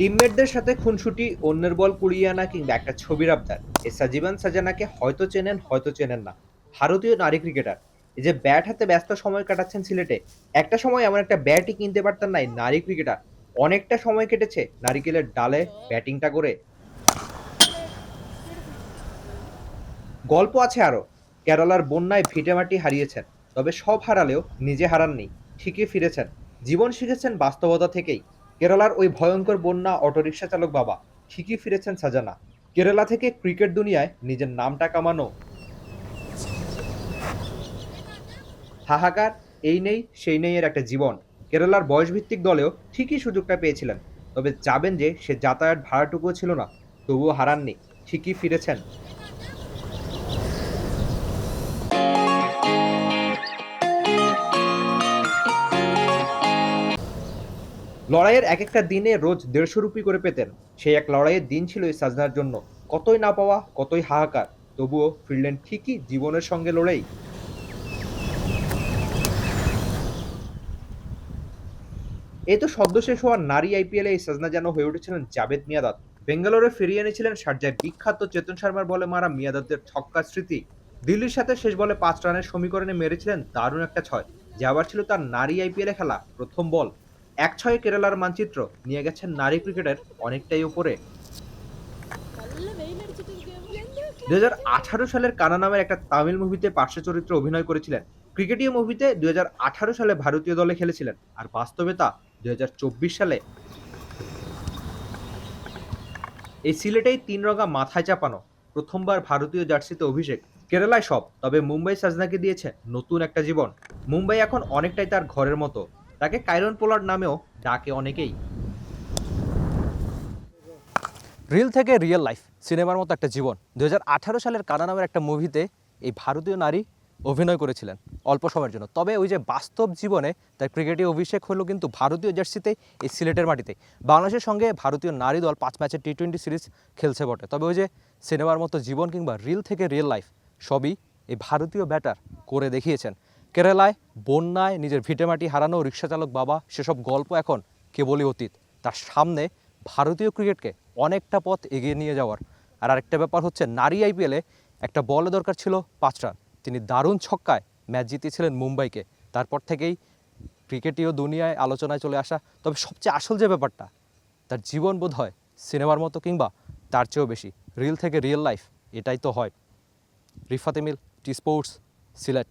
টিমমেটদের সাথে খুনসুটি, অন্যের বল কুড়িয়ে আনা কিংবা একটা ছবির আবদার। এ সাজিবান সাজানাকে হয়তো চেনেন হয়তো চেনেন না। ভারতীয় নারী ক্রিকেটার, এই যে ব্যাট হাতে ব্যস্ত সময় কাটাচ্ছেন সিলেটে, একটা সময় এমন একটা ব্যাটই কিনতে পারতেন না এই নারী ক্রিকেটার। অনেকটা সময় কেটেছে নারিকেলের ডালে ব্যাটিংটা করে। গল্প আছে আরও। কেরালার বন্যায় ভিটেমাটি হারিয়েছেন, তবে সব হারালেও নিজে হারাননি, ঠিকই ফিরেছেন। জীবন শিখেছেন বাস্তবতা থেকেই। কেরালার ওই ভয়ঙ্কর বন্যা অটোরিকশা চালক বাবা, ঠিকই ফিরেছেন সাজানা। কেরালা থেকে ক্রিকেট দুনিয়ায় নিজের নামটা কামানো। হাহাকার, এই নেই, সেই নেই এর একটা জীবন। কেরালার বয়সভিত্তিক দলেও ঠিকই সুযোগটা পেয়েছিলেন, তবে যাবেন যে সে যাতায়াত ভাড়াটুকুও ছিল না, তবুও হারাননি, ঠিকই ফিরেছেন। লড়াইয়ের এক একটা দিনে রোজ দেড়শো রুপি করে পেতেন। সেই এক লড়াইয়ের দিন ছিল এই সাজনার জন্য। কতই না পাওয়া, কতই হাহাকার, তবুও ফিরলেন ঠিকই জীবনের সঙ্গে লড়াই। এই তো সদ্য শেষ হওয়া নারী আইপিএলে এই সাজনা যেন হয়ে উঠেছিলেন জাবেদ মিয়াদাত। বেঙ্গালোরে ফিরিয়ে এনেছিলেন শারজায় বিখ্যাত চেতন শর্মার বলে মারা মিয়াদাতের ছক্কা স্মৃতি। দিল্লির সাথে শেষ বলে পাঁচ রানের সমীকরণে মেরেছিলেন দারুণ একটা ছয়, যে আবার ছিল তার নারী আইপিএলে খেলা প্রথম বল। এক ছয়ে কেরালার মানচিত্র নিয়ে গেছেন নারী ক্রিকেটের অনেকটাই উপরে। দু হাজার আঠারো সালের কানা নামের একটা তামিল মুভিতে পার্শ্ব চরিত্রে অভিনয় করেছিলেন। ক্রিকেটীয় মুভিতে দু হাজার আঠারো সালে ভারতীয় দলে খেলেছিলেন আর বাস্তবে তা দুই হাজার চব্বিশ সালে। এই সিলেটেই তিন রঙা মাথায় চাপানো প্রথমবার ভারতীয় জার্সিতে অভিষেক। কেরালায় সব, তবে মুম্বাই সাজনাকে দিয়েছে নতুন একটা জীবন। মুম্বাই এখন অনেকটাই তার ঘরের মতো। তাকে কাইরন পোলার নামেও ডাকে অনেকেই। রিল থেকে রিয়েল লাইফ, সিনেমার মতো একটা জীবন। দু হাজার আঠারো সালের কানা নামের একটা মুভিতে এই ভারতীয় নারী অভিনয় করেছিলেন অল্প সময়ের জন্য। তবে ওই যে বাস্তব জীবনে তার ক্রিকেটে অভিষেক হলো কিন্তু ভারতীয় জার্সিতে, এই সিলেটের মাটিতে। বাংলাদেশের সঙ্গে ভারতীয় নারী দল পাঁচ ম্যাচের টি টোয়েন্টি সিরিজ খেলছে বটে। তবে ওই যে সিনেমার মতো জীবন কিংবা রিল থেকে রিয়েল লাইফ, সবই এই ভারতীয় ব্যাটার করে দেখিয়েছেন। কেরালায়, বন্যায় নিজের ভিটেমাটি হারানো রিক্সাচালক বাবা, সেসব গল্প এখন কেবলই অতীত। তার সামনে ভারতীয় ক্রিকেটকে অনেকটা পথ এগিয়ে নিয়ে যাওয়ার। আর আরেকটা ব্যাপার হচ্ছে, নারী আইপিএলে একটা বলে দরকার ছিল পাঁচ রান। তিনি দারুণ ছক্কায় ম্যাচ জিতিয়েছিলেন মুম্বাইকে। তারপর থেকেই ক্রিকেটীয় দুনিয়ায় আলোচনায় চলে আসা। তবে সবচেয়ে আসল যে ব্যাপারটা, তার জীবন বোধ হয় সিনেমার মতো কিংবা তার চেয়েও বেশি। রিল থেকে রিয়েল লাইফ, এটাই তো হয়। Rifat Emil T sports, Sylhet.